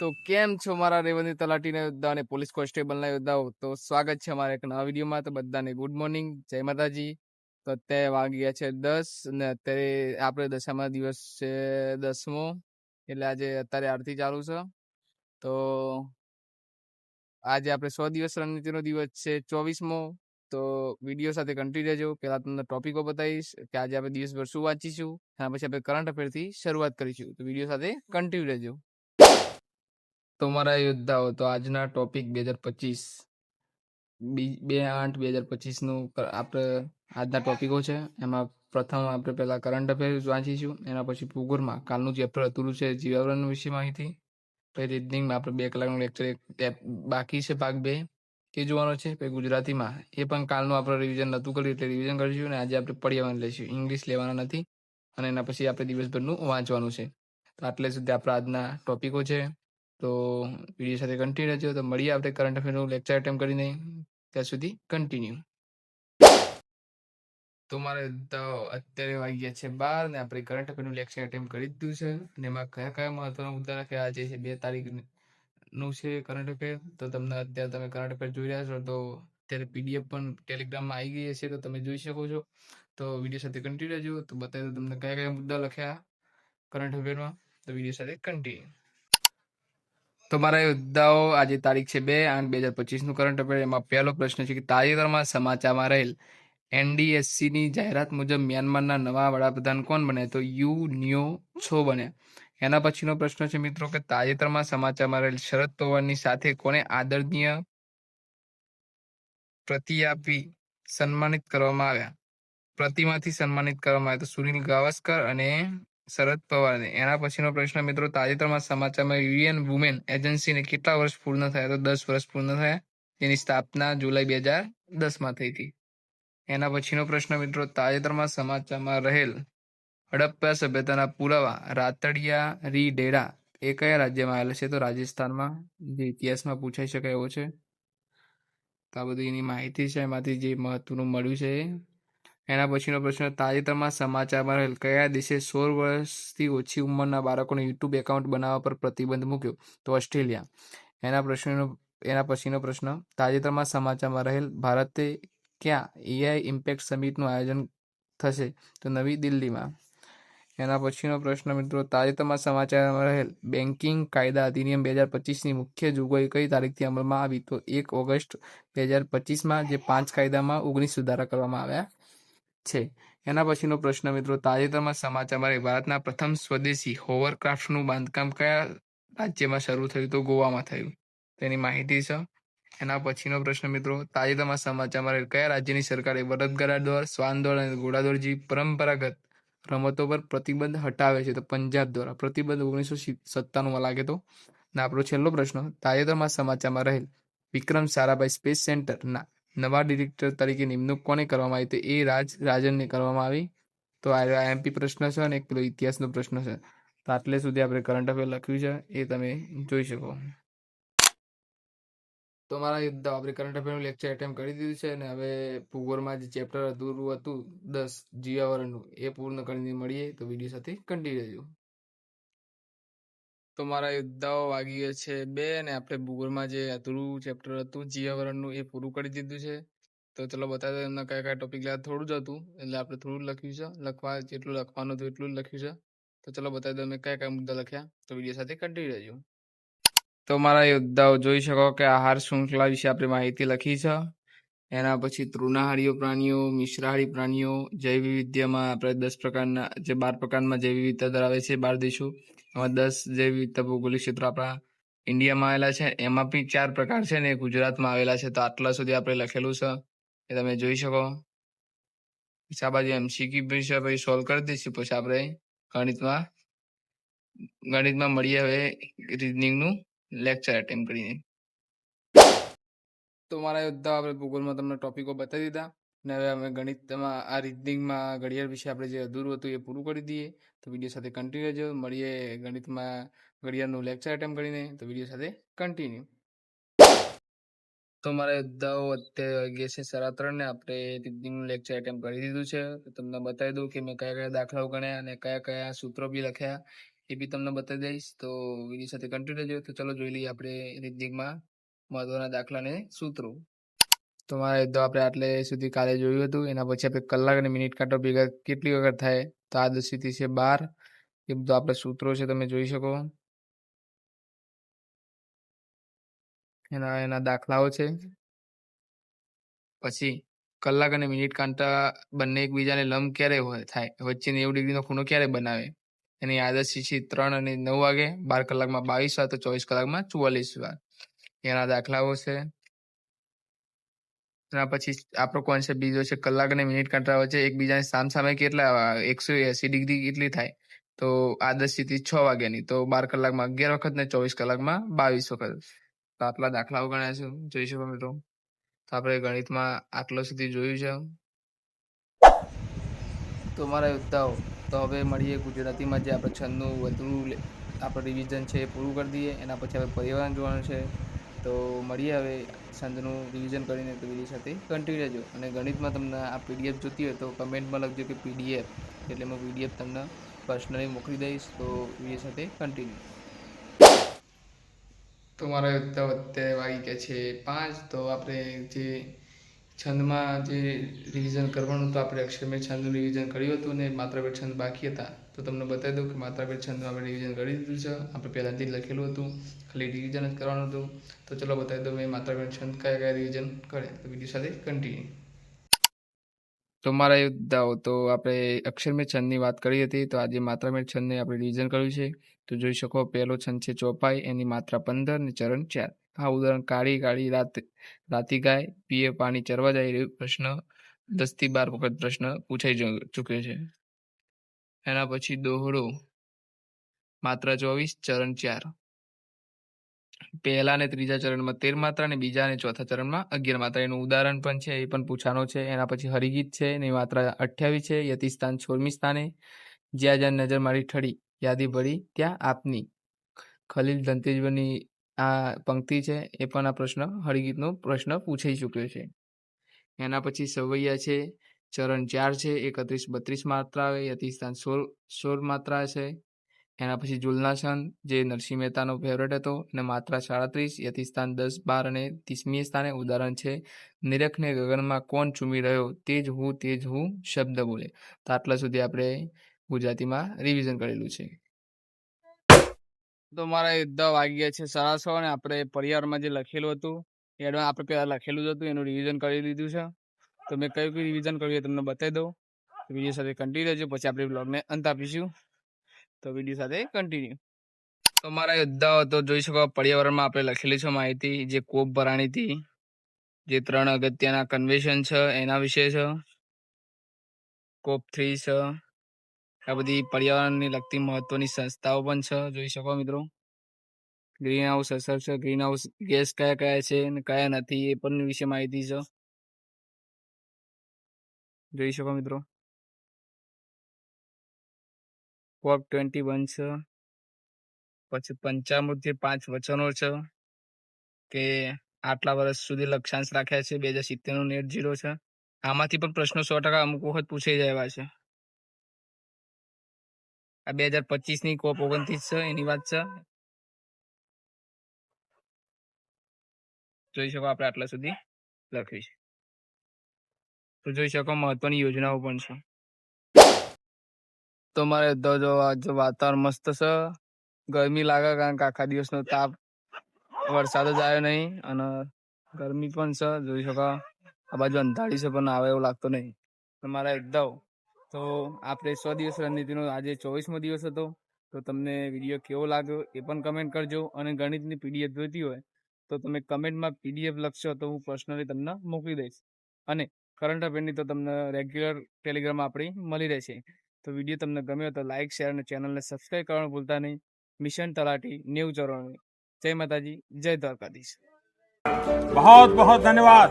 તો કેમ છો મારા રેવન્યુ તલાટીના યોદ્ધા અને પોલીસ કોન્સ્ટેબલના યોદ્ધાઓ? તો સ્વાગત છે અમારા એક નવા વિડીયોમાં. તો બધાને ગુડ મોર્નિંગ. જય માતાજી. તો અત્યારે વાગી ગયા છે દસ અને અત્યારે આપણે દશામાં દિવસ છે દસમો. એટલે આજે અત્યારે આરતી ચાલુ છે. તો આજે આપણે સો દિવસ રણનીતિનો દિવસ છે ચોવીસમો. તો વીડિયો સાથે કન્ટિન્યુ રહેજો. પહેલાં તમને ટોપિકો બતાવીશ કે આજે આપણે દિવસભર શું વાંચીશું. એના પછી આપણે કરંટ અફેરથી શરૂઆત કરીશું. તો વીડિયો સાથે કન્ટિન્યુ રહેજો. તો મારા યોદ્ધાઓ, તો આજના ટોપિક બે હજાર પચીસ, બે આઠ બે હજાર પચીસનું આપણે આજના ટોપિકો છે. એમાં પ્રથમ આપણે પહેલા કરંટ અફેર વાંચીશું, એના પછી ભૂગોળમાં. કાલનું ચેપ્ટર હતું છે, જીવાવરણ વિશે માહિતી. પછી રીઝનિંગમાં આપણે બે કલાકનું લેક્ચર એક બાકી છે ભાગ બે, એ જોવાનો છે. પછી ગુજરાતીમાં, એ પણ કાલનું આપણે રિવિઝન નહોતું કર્યું, એટલે રિવિઝન કરીશું અને આજે આપણે પર્યાવરણ લઈશું. ઇંગ્લિશ લેવાના નથી, અને એના પછી આપણે દિવસભરનું વાંચવાનું છે. તો આટલે સુધી આપણા આજના ટોપિકો છે. તો વીડિયો સાથે કન્ટિન્યુ રહેજો. તો મળીએ આપણે કરંટ અફેરનું લેક્ચર અટેમ્પ કરીને ત્યાં સુધી કન્ટિન્યુ તો મારે તો અત્યારે વાગ્યા ગયા છે બાર ને આપણે કરંટ અફેરનું લેક્ચર અટેમ્પ કરી દીધું છે. અને એમાં કયા કયા મહત્વના મુદ્દા લખ્યા આજે છે બે તારીખનું છે કરંટ અફેર તો તમને અત્યારે તમે કરંટ અફેર જોઈ રહ્યા છો તો અત્યારે પીડીએફ પણ ટેલિગ્રામમાં આવી ગઈ હશે, તો તમે જોઈ શકો છો. તો વીડિયો સાથે કન્ટિન્યુ રહેજો. તો બતાવી તમને કયા કયા મુદ્દા લખ્યા કરંટ અફેરમાં તો વીડિયો સાથે કન્ટિન્યુ તો મારા યોદ્ધાઓ, આજે તારીખ છે બે આઠ બે હજાર પચીસનું કરંટ અફેર એમાં પહેલો પ્રશ્ન છે કે તાજેતરમાં સમાચારમાં રહેલ એનડીએસસીની જાહેરાત મુજબ મ્યાનમારના નવા વડાપ્રધાન કોણ બને? તો યુ ન્યો છો બન્યા એના પછીનો પ્રશ્ન છે મિત્રો કે તાજેતરમાં સમાચારમાં રહેલ શરદ પવારની સાથે કોને આદરણીય પ્રતિ આપી સન્માનિત કરવામાં આવ્યા? પ્રતિમાથી સન્માનિત કરવામાં આવ્યા તો સુનિલ ગાવસ્કર અને શરદ પવારને. એના પછીનો પ્રશ્ન મિત્રો, તાજેતરમાં સમાચારમાં યુએન વુમેન એજન્સીને કેટલા વર્ષ પૂર્ણ થયા? તો દસ વર્ષ પૂર્ણ થયા. જેની સ્થાપના જુલાઈ બે હજાર દસમાં થઈ હતી. એના પછીનો પ્રશ્ન મિત્રો, તાજેતરમાં સમાચારમાં રહેલ હડપ્પા સભ્યતાના પુરાવા રાતડિયા રી ડેરા એ કયા રાજ્યમાં આવેલા છે? તો રાજસ્થાનમાં જે ઇતિહાસમાં પૂછાઈ શકાય એવો છે. તો આ બધી એની માહિતી છે. એમાંથી જે મહત્વનું મળ્યું છે એના પછીનો પ્રશ્ન, તાજેતરમાં સમાચારમાં રહેલ કયા દેશે સોળ વર્ષથી ઓછી ઉંમરના બાળકોને યુટ્યુબ એકાઉન્ટ બનાવવા પર પ્રતિબંધ મૂક્યો? તો ઓસ્ટ્રેલિયા. એના પ્રશ્નનો, એના પછીનો પ્રશ્ન, તાજેતરમાં સમાચારમાં રહેલ ભારતે ક્યાં એઆઈ ઇમ્પેક્ટ સમિટનું આયોજન થશે? તો નવી દિલ્હીમાં. એના પછીનો પ્રશ્ન, મિત્રો, તાજેતરમાં સમાચારમાં રહેલ બેન્કિંગ કાયદા અધિનિયમ બે હજાર પચીસની મુખ્ય જોગવાઈ કઈ તારીખથી અમલમાં આવી? તો એક ઓગસ્ટ બે હજાર પચીસમાં જે પાંચ કાયદામાં ઓગણીસ સુધારા કરવામાં આવ્યા. છે. એના પછીનો પ્રશ્ન મિત્રો, તાજેતરમાં સમાચારમાં ભારતના પ્રથમ સ્વદેશી હોવરક્રાફ્ટનું બાંધકામ કયા રાજ્યમાં શરૂ થયું તો ગોવામાં થયું? તેની માહિતી છે. એના પછીનો પ્રશ્ન મિત્રો, તાજેતરમાં સમાચારમાં કયા રાજ્યની સરકારે બળદગાડા દોડ શ્વાન દોડ અને ઘોડાદોડ જેવી પરંપરાગત રમતો પર પ્રતિબંધ હટાવે છે? તો પંજાબ દ્વારા પ્રતિબંધ ઓગણીસો સત્તાણુંમાં લાગે તો? ના, આપણો છેલ્લો પ્રશ્ન, તાજેતરમાં સમાચારમાં રહેલ વિક્રમ સારાભાઈ સ્પેસ સેન્ટરના નવા ડિરેક્ટર તરીકે નિમણૂક કોને કરવામાં આવી તો એ રાજ, રાજનને કરવામાં આવી. તો આ આઈએમપી પ્રશ્ન છે અને એક પેલો ઇતિહાસનો પ્રશ્ન છે. તો આટલે સુધી આપણે કરંટ અફેર લખ્યું છે. એ તમે જોઈ શકો. તો મારા આપણે કરંટ અફેરનું લેક્ચર એટેમ્પ કરી દીધું છે અને હવે ભૂગોળમાં જે ચેપ્ટર અધૂરું હતું, દસ જીવાવરણનું, એ પૂર્ણ કરીને મળીએ તો વીડિયો સાથે કન્ટિન્યુ તો મારા યોદ્ધાઓ વાગી ગયા છે બે અને આપણે ભૂગોળમાં જે અધૂરું ચેપ્ટર હતું, જીવાવરણનું એ પૂરું કરી દીધું છે. તો ચલો બતાવી એમના કયા કયા ટોપિક લે થોડું જ હતું, એટલે આપણે થોડું લખ્યું છે. લખવા જેટલું લખવાનું હતું એટલું જ લખ્યું છે. તો ચલો બતાવી દો અમે કયા કયા મુદ્દા લખ્યા, તો વીડિયો સાથે કન્ટિન્યુ રહેજો. તો મારા યોદ્ધાઓ, જોઈ શકો કે આહાર, શૃંખલા વિશે આપણે માહિતી લખી છે. એના પછી તૃણાહારીઓ પ્રાણીઓ, મિશ્રાહારી પ્રાણીઓ જૈવ વિવિધ્યમાં આપણે દસ પ્રકારના, જે બાર પ્રકારમાં જૈવ વિવિધતા ધરાવે છે બાર દેશો એમાં દસ જૈવ વિવિધતા ભૌગોલિક ક્ષેત્રો આપણા ઇન્ડિયામાં આવેલા છે. એમાં બી ચાર પ્રકાર છે ને ગુજરાતમાં આવેલા છે. તો આટલા સુધી આપણે લખેલું છે, એ તમે જોઈ શકો. પછી આ બાજુ એમસીક્યુ છે, પછી સોલ્વ કરી દઈશું. પછી આપણે ગણિતમાં ગણિતમાં મળીએ હવે રીઝનિંગનું લેક્ચર એટેમ્પ કરીને. તો મારા યોદ્ધા આપણે ભૂગોળમાં તમને ટોપિકો બતાવી દીધા. ને હવે અમે ગણિતમાં, આ રીઝનિંગમાં ઘડિયાળ વિશે આપણે જે અધૂરું હતું એ પૂરું કરી દઈએ. તો વીડિયો સાથે કન્ટિન્યુ રહેજો. મળીએ ગણિતમાં ઘડિયાળનું લેક્ચર અટેમ્પ કરીને, તો વીડિયો સાથે કન્ટિન્યુ તો મારા યોદ્ધાઓ અત્યારે વાગ્યે છે સાડા ત્રણ ને આપણે રીઝનિંગનું લેક્ચર અટેમ્પ કરી દીધું છે. તમને બતાવી દઉં કે મેં કયા કયા દાખલાઓ ગણ્યા અને કયા કયા સૂત્રો બી લખ્યા એ બી તમને બતાવી દઈશ. તો વીડિયો સાથે કન્ટિન્યુ રહેજો. તો ચલો જોઈ લઈએ આપણે રીતનીકમાં મહત્વના દાખલા અને સૂત્રો. તો મારે તો આપણે આટલે સુધી કાલે જોયું હતું. એના પછી આપણે કલાક અને મિનિટ કાંટો ભેગા કેટલી વખત થાય? તો આ દસીથી છે બાર. એ બધું આપણે સૂત્રો છે તમે જોઈ શકો. એના એના દાખલાઓ છે. પછી કલાક અને મિનિટ કાંટા બંને એકબીજાને લંબ ક્યારે હોય, થાય? વચ્ચે નેવું ડિગ્રીનો ખૂણો ક્યારે બનાવે? એની આદર્શ છે ત્રણ અને નવ વાગે, બાર કલાકમાં બાવીસ વાર તો ચોવીસ કલાકમાં ચુવાલીસ વાર. એના દાખલાઓ છે. એના પછી આપણો કોન્સેપ્ટ બીજો છે કલાક અને મિનિટ કાંટા વચ્ચે સામ સામસામે કેટલા એકસો એસી ડિગ્રી કેટલી થાય? તો આદર્શ સ્થિતિ છ વાગ્યાની. તો બાર કલાકમાં અગિયાર વખત ને ચોવીસ કલાકમાં બાવીસ વખત. તો આટલા દાખલાઓ ગણ્યા છે. જોઈ શકો મિત્રો. તો આપણે ગણિતમાં આટલો સુધી જોયું છે. તો મારા યોદ્ધાઓ તો હવે મળીએ ગુજરાતીમાં જે આપણે છંદનું વધુ આપણે રિવિઝન છે એ પૂરું કરી દઈએ. એના પછી હવે પર્યાવરણ જોવાનું છે. તો મળીએ હવે છંદનું રિવિઝન કરીને તો બીજી સાથે. કન્ટિન્યુ રહેજો. અને ગણિતમાં તમને આ પીડીએફ જોતી હોય તો કમેન્ટમાં લખજો કે પીડીએફ એટલે હું પીડીએફ તમને પર્સનલી મોકલી દઈશ. તો બીજી સાથે કન્ટિન્યુ તો મારા અત્યારે વાગી ગયા છે પાંચ. તો આપણે જે છંદમાં જે રિવિઝન કરવાનું હતું આપણે અક્ષરમેળ છંદનું રિવિઝન કર્યું હતું ને માત્ર બે છંદ બાકી હતા. તો તમને બતાવી દઉં કે માત્ર આપણે છંદમાં આપણે રિવિઝન કરી દીધું છે. આપણે પહેલાંથી જ લખેલું હતું, ખાલી રિવિઝન જ કરવાનું હતું. તો ચલો બતાવી દઉં મેં માત્ર આપણે છંદ કયા કયા રિવિઝન કરે તો વીડિયો સાથે કન્ટિન્યુ તો મારા યોદ્ધાઓ તો આપણે અક્ષરમેર છંદની વાત કરી હતી. તો આજે માત્રામેર છંદને આપણે રિવિઝન કર્યું છે. તો જોઈ શકો, પહેલો છંદ છે ચોપાઈ, એની માત્રા પંદર ને ચરણ ચાર. આ ઉદાહરણ કાળી કાળી રાત, રાતી ગાય, પીએ પાણી ચરવા જાય એવો પ્રશ્ન દસથી બાર વખત પ્રશ્ન પૂછાઈ ચૂક્યો છે. એના પછી દોહડો. માત્રા ચોવીસ, ચરણ ચાર. પહેલા અને ત્રીજા ચરણમાં તેર માત્રા અને બીજા અને ચોથા ચરણમાં અગિયાર માત્રા. એનું ઉદાહરણ પણ છે, એ પણ પૂછાનો છે. એના પછી હરિગીત છે, એની માત્રા અઠ્યાવીસ છે યતિ સ્થાન સ્થાને. જ્યાં જ્યાં નજર મારી ઠળી, યાદી ભળી ત્યાં આપની. ખલીલ ધનતેજવરની આ પંક્તિ છે, એ પણ આ પ્રશ્ન, હરિગીતનો પ્રશ્ન પૂછાઈ ચૂક્યો છે. એના પછી સવૈયા છે ચરણ ચાર છે એકત્રીસ બત્રીસ માત્રા આવે યતિસ્થાન સોળ સોળ માત્રા છે. એના પછી જુલનાસન, જે નરસિંહ મહેતાનો ફેવરેટ હતો અને માત્રા સાડત્રીસ યતિસ્થાન દસ, બાર અને ત્રીસમી સ્થાને ઉદાહરણ છે. નિરખને ગગનમાં કોણ ચૂમી રહ્યો, તે જ હું, તે જ હું શબ્દ બોલે. તો આટલા સુધી આપણે ગુજરાતીમાં રિવિઝન કરેલું છે. તો મારા યુદ્ધ વાગી ગયા છે સાડા છ અને આપણે પરિવારમાં જે લખેલું હતું એડમાં આપણે પહેલાં લખેલું જ હતું, એનું રિવિઝન કરી લીધું છે. તો મેં કયું કયું રિવિઝન કર્યું એ તમને બતાવી દઉં. વીડિયો સાથે કન્ટિન્યુ રહેજો, પછી આપણે બ્લોગને અંત આપીશું. તો વીડિયો સાથે કન્ટિન્યુ તો મારા યોદ્ધાઓ તો જોઈ શકો, પર્યાવરણમાં આપણે લખેલી છે માહિતી, જે કોપ ભરાણી હતી, જે ત્રણ અગત્યના કન્વેશન છે, એના વિશે છે. કોપ થ્રી છે. આ બધી પર્યાવરણની લગતી મહત્વની સંસ્થાઓ પણ છે, જોઈ શકો મિત્રો. ગ્રીન હાઉસ અસર છે ગ્રીન હાઉસ ગેસ કયા કયા છે અને કયા નથી એ પણ વિશે માહિતી છે. જોઈ શકો મિત્રો. કોપ ટ્વેન્ટી વન છે. પછી પંચામૃતથી પાંચ વચનો છે કે આટલા વર્ષ સુધી લક્ષ્યાંશ રાખ્યા છે, બે હજાર સિત્તેરનું નેટ ઝીરો છે. આમાંથી પણ પ્રશ્નો સો ટકા અમુક વખત પૂછાઈ જાય છે. આ બે હજાર પચીસની કોપ ઓગણત્રીસ છે, એની વાત છે. જોઈ શકો આપણે આટલા સુધી લખ્યું છે. તો જોઈ શકો, મહત્વની યોજનાઓ પણ છે. તો મારે તો જો આજે વાતાવરણ મસ્ત છે. ગરમી લાગે કારણ કે આખા દિવસનો તાપ, વરસાદ જ આવ્યો નહીં અને ગરમી પણ છે, જોઈ શકો. આ બાજુ અંધારી છે પણ આવે એવું લાગતો નહીં. મારા એકદમ તો આપણે સો દિવસ રણનીતિનો, આજે ચોવીસમો દિવસ હતો. તો તમને વીડિયો કેવો લાગ્યો એ પણ કમેન્ટ કરજો અને ગણિતની પીડીએફ જોઈતી હોય તો તમે કમેન્ટમાં પીડીએફ લખશો તો હું પર્સનલી તમને મોકલી દઈશ. અને કરંટ અફેરની તો તમને રેગ્યુલર ટેલિગ્રામ આપણી મળી રહેશે. તો વીડિયો તમને ગમ્યો તો લાઇક શેર અને ચેનલને સબસ્ક્રાઈબ કરવાનું ભૂલતા નહીં. મિશન તલાટી નેવું ચોરાણું. જય માતાજી, જય દ્વારકાધીશ. બહુ બહુ ધન્યવાદ.